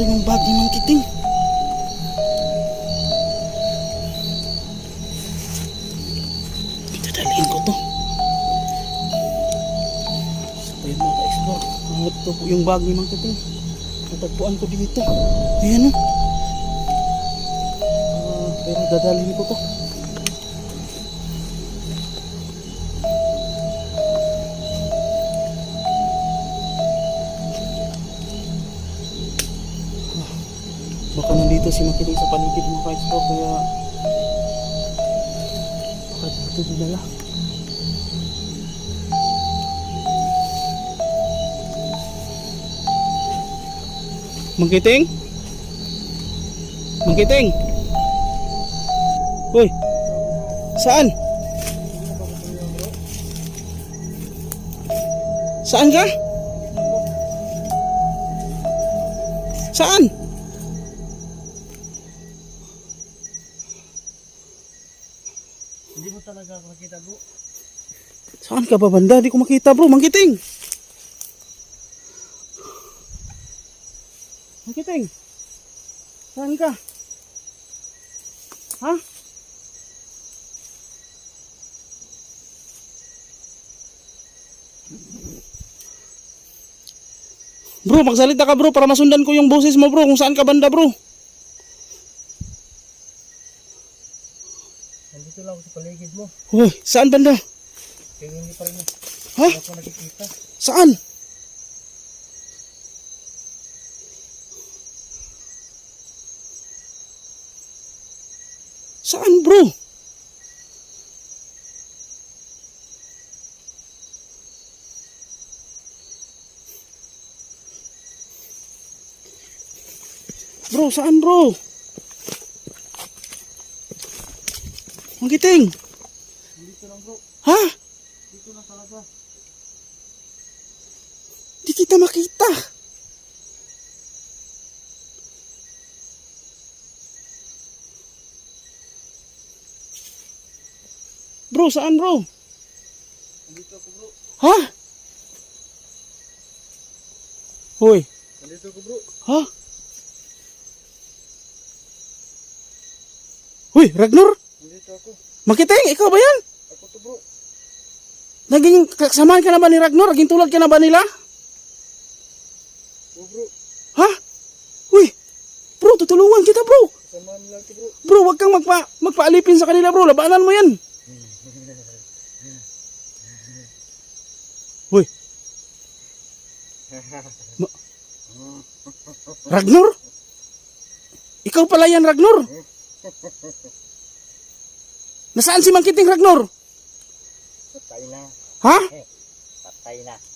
Ito yung bag ni Mang Kiting. Dadalhin ko to. So yun mga ka-explore. Ah, Ito po yung bag ni Mang Kiting. Natagpuan ko dito. Ayan o. Ah, pero dadalhin ko to. Baka nandito si Makiling sa paligid mga ka-explore kaya baka dito dinala. Mangkiting? Mangkiting? Hoy! Saan? Saan ka? Saan? Hindi mo talaga ako nakita bro. Saan ka ba banda? Di ko makita bro. Mangkiting! Mangkiting! Saan ka? Ha? Bro, magsalita ka bro para masundan ko yung boses mo bro kung saan ka banda bro. Nandito lang sa paligid mo. Hoy, saan banda? Kaya hindi pa rin Ha? ako nakikita. Saan? Saan bro? Bro, saan bro? Ang giting. Nandito lang bro. Ha? Dito lang talaga. Di kita makita. Bro, saan bro? Nandito ako bro. Ha? Hoy, Nandito ako bro. ha? Hoy, Ragnar? Nandito ako. Makiteng, ikaw ba yan? Ako to bro. Naging kasamahan ka na ba ni Ragnar? Naging tulad ka na ba nila? Oh bro. Ha? Uy, bro, tutulungan kita bro. Samahan lang to bro. Bro, wag kang magpa, magpaalipin sa kanila bro. Labanan mo yan. Hoy. Ma- Ragnar? Ikaw pala yan, Ragnar. Nasaan si Mangkiting Ragnar? Patay na. Ha? Patay na.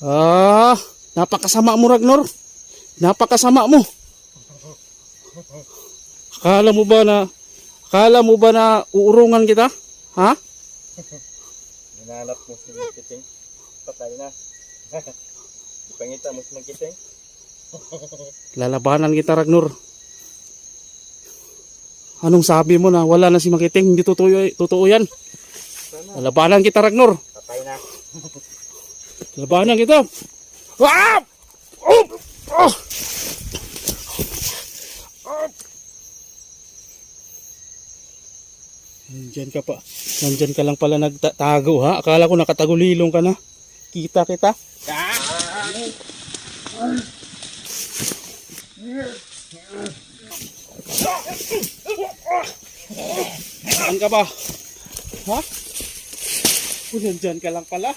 Ah, napakasama mo Ragnar. Napakasama mo. Akala mo ba na Akala mo ba na uurungan kita? Ha? Hinanap mo si Magkiting. Patay na. Ipangita mo si Magkiting. Lalabanan kita Ragnar. Anong sabi mo na wala na si Makiting? Hindi totoo, totoo yan. Sana. Lalabanan kita Ragnar. Patay na. Labanan kita. Ah! Oh! Oh! Nandyan ka pa. Nandyan ka lang pala nagtatago ha. Akala ko nakatagulilong ka na. Kita kita. Saan ka ba? Ha? Oh, nandyan ka lang pala.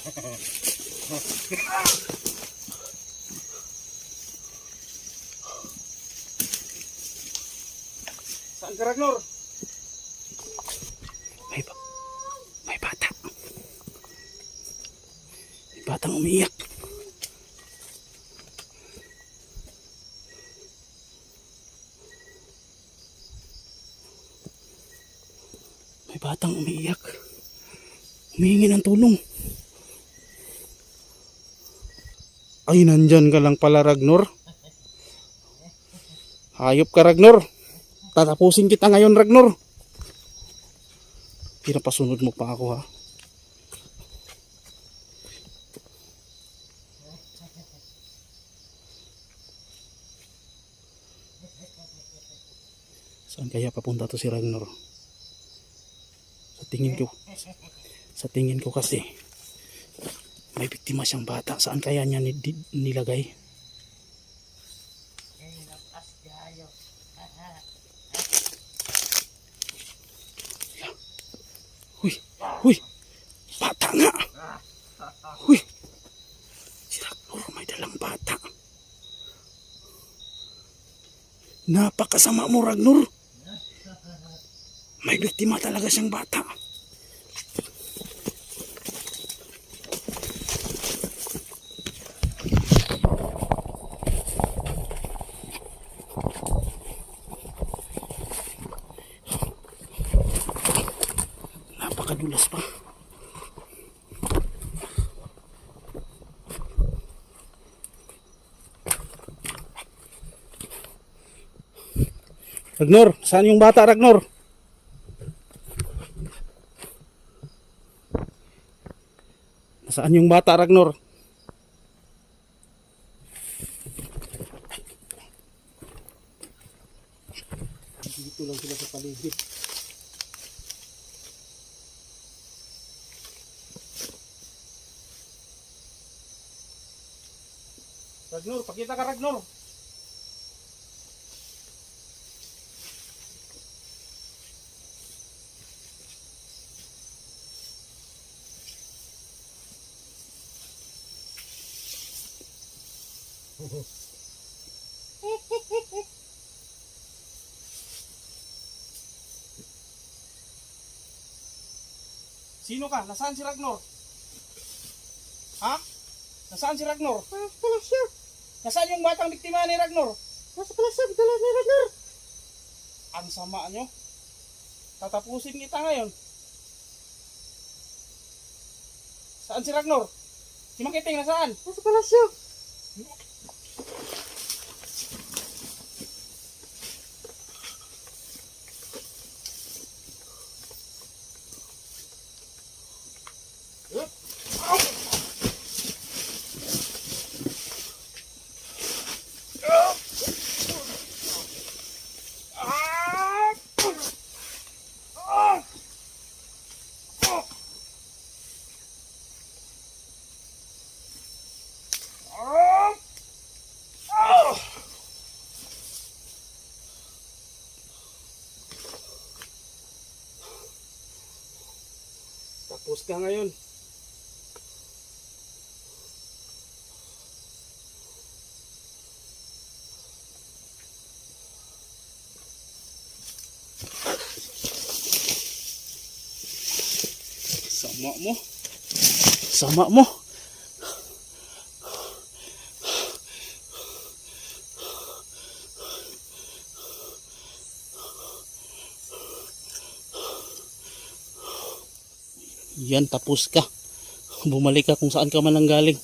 Saan ka, Ragnar? May, ba may bata. May batang umiiyak. batang umiiyak. Humihingi ng tulong. Ay, nandyan ka lang pala, Ragnor. Hayop ka, Ragnor. Tatapusin kita ngayon, Ragnor. Pinapasunod mo pa ako, ha? Saan kaya papunta to si Ragnor? Tingin ko, sa tingin ko kasi, may biktima siyang bata. Saan kaya niya nilagay? Huy, huy, bata nga. Huy, si Ragnar may dalang bata. Napakasama mo, Ragnar. May biktima talaga siyang bata. Napakadulas pa. Ragnar, saan yung bata, Ragnar? Nasaan yung bata, Ragnar? Dito lang sila sa paligid. Ragnar, pakita ka, Ragnar. Sino ka? Nasaan si Ragnar? Ha? Nasaan si Ragnar? Nasa palasyo. Nasaan yung batang biktima ni Ragnar? Nasa palasyo. Dala ni Ragnar. Ang sama nyo. Tatapusin kita ngayon. Saan si Ragnar? Si Makiting nasaan? Nasa palasyo. Tapos ka ngayon. Sama mo. Sama mo. Yan, tapos ka. Bumalik ka kung saan ka man ang galing.